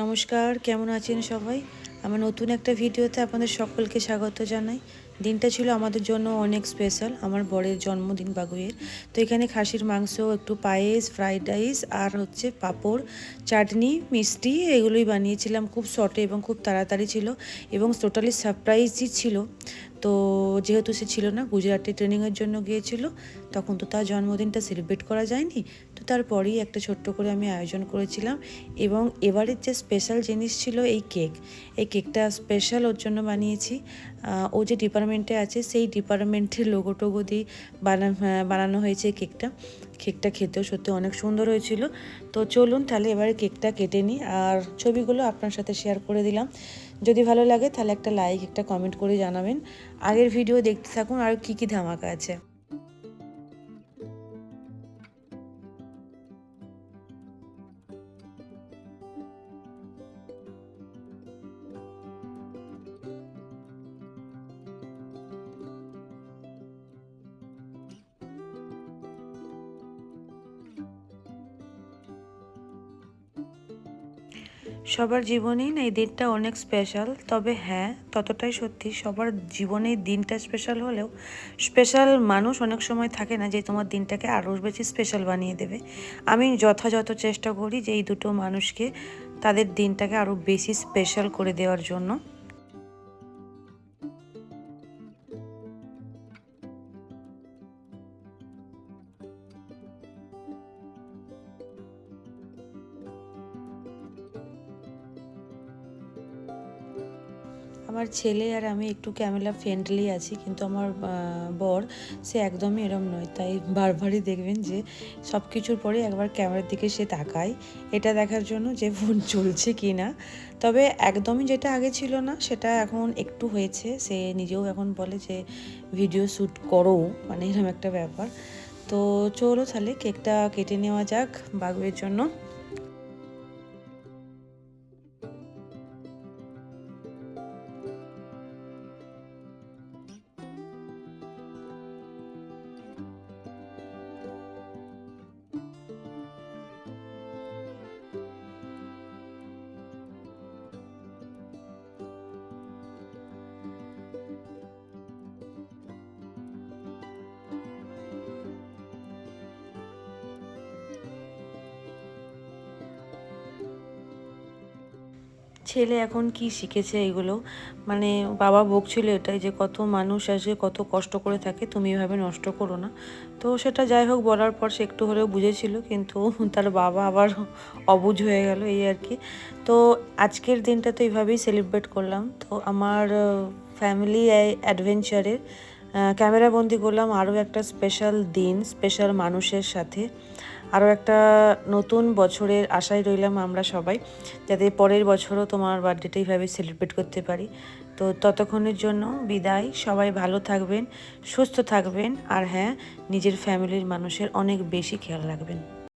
নমস্কার, কেমন আছেন সবাই? আমার নতুন একটা ভিডিওতে আপনাদের সকলকে স্বাগত জানাই। দিনটা ছিল আমাদের জন্য অনেক স্পেশাল আমার বরের জন্মদিন বাগুয়ের তো এখানে খাসির মাংস, একটু পায়েস ফ্রাইড রাইস আর হচ্ছে পাঁপড়, চাটনি, মিষ্টি এগুলোই বানিয়েছিলাম। খুব শর্টে এবং খুব তাড়াতাড়ি ছিল এবং টোটালি সারপ্রাইজই ছিল। তো যেহেতু সে ছিল না, গুজরাটে ট্রেনিংয়ের জন্য গিয়েছিল তখন তো তার জন্মদিনটা সেলিব্রেট করা যায়নি, তো তারপরেই একটা ছোট্ট করে আমি আয়োজন করেছিলাম এবং এবারের যে স্পেশাল জিনিস ছিল এই কেক এই কেকটা স্পেশাল ওর জন্য বানিয়েছি। ও যে ডিপার্টমেন্টে আছে সেই ডিপার্টমেন্টের লোগো টোগো দিয়ে বানা, বানানো হয়েছে কেকটা কেকটা খেতেও সত্যি অনেক সুন্দর হয়েছিল। তো চলুন তাহলে এবারে কেকটা কেটে নিই আর ছবিগুলো আপনার সাথে শেয়ার করে দিলাম। যদি ভালো লাগে তাহলে একটা লাইক একটা কমেন্ট করে জানাবেন। আগের ভিডিও দেখতে থাকুন আর কি কি ধামাকা আছে। সবার জীবনেই না এই দিনটা অনেক স্পেশাল তবে হ্যাঁ ততটাই সত্যি সবার জীবনে দিনটা স্পেশাল হলেও স্পেশাল মানুষ অনেক সময় থাকে না যে তোমার দিনটাকে আরও বেশি স্পেশাল বানিয়ে দেবে। আমি যথাযথ চেষ্টা করি যে এই দুটো মানুষকে তাদের দিনটাকে আরও বেশি স্পেশাল করে দেওয়ার জন্য। আমার ছেলে আর আমি একটু ক্যামেরা ফ্রেন্ডলি আছি, কিন্তু আমার বর, সে একদমই এরম নয়। তাই বারবারই দেখবেন যে সব কিছুর পরে একবার ক্যামেরার দিকে সে তাকায়। এটা দেখার জন্য যে ফোন চলছে কি না তবে একদমই যেটা আগে ছিল না, সেটা এখন একটু হয়েছে। সে নিজেও এখন বলে যে ভিডিও শ্যুট করো। মানে এরকম একটা ব্যাপার। তো চলো তাহলে কেকটা কেটে নেওয়া যাক বাগুয়ের জন্য। ছেলে এখন কি শিখেছে এগুলো? মানে বাবা বকছিল এটাই যে কত মানুষ আসে কত কষ্ট করে থাকে, তুমি এভাবে নষ্ট করো না। তো সেটা যাই হোক, বলার পর সে একটু হলেও বুঝেছিল, কিন্তু তার বাবা আবার অবুঝ হয়ে গেল এই আর কি। তো আজকের দিনটা তো এইভাবেই সেলিব্রেট করলাম। তো আমার ফ্যামিলি অ্যাডভেঞ্চারের ক্যামেরাবন্দি করলাম আরও একটা স্পেশাল দিন স্পেশাল মানুষের সাথে। আরও একটা নতুন বছরের আশায় রইলাম আমরা সবাই, যাতে পরের বছরও তোমার বার্থডেটা এইভাবে সেলিব্রেট করতে পারি। তো ততক্ষণের জন্য বিদায়। সবাই ভালো থাকবেন, সুস্থ থাকবেন, আর হ্যাঁ নিজের ফ্যামিলির মানুষের অনেক বেশি খেয়াল রাখবেন।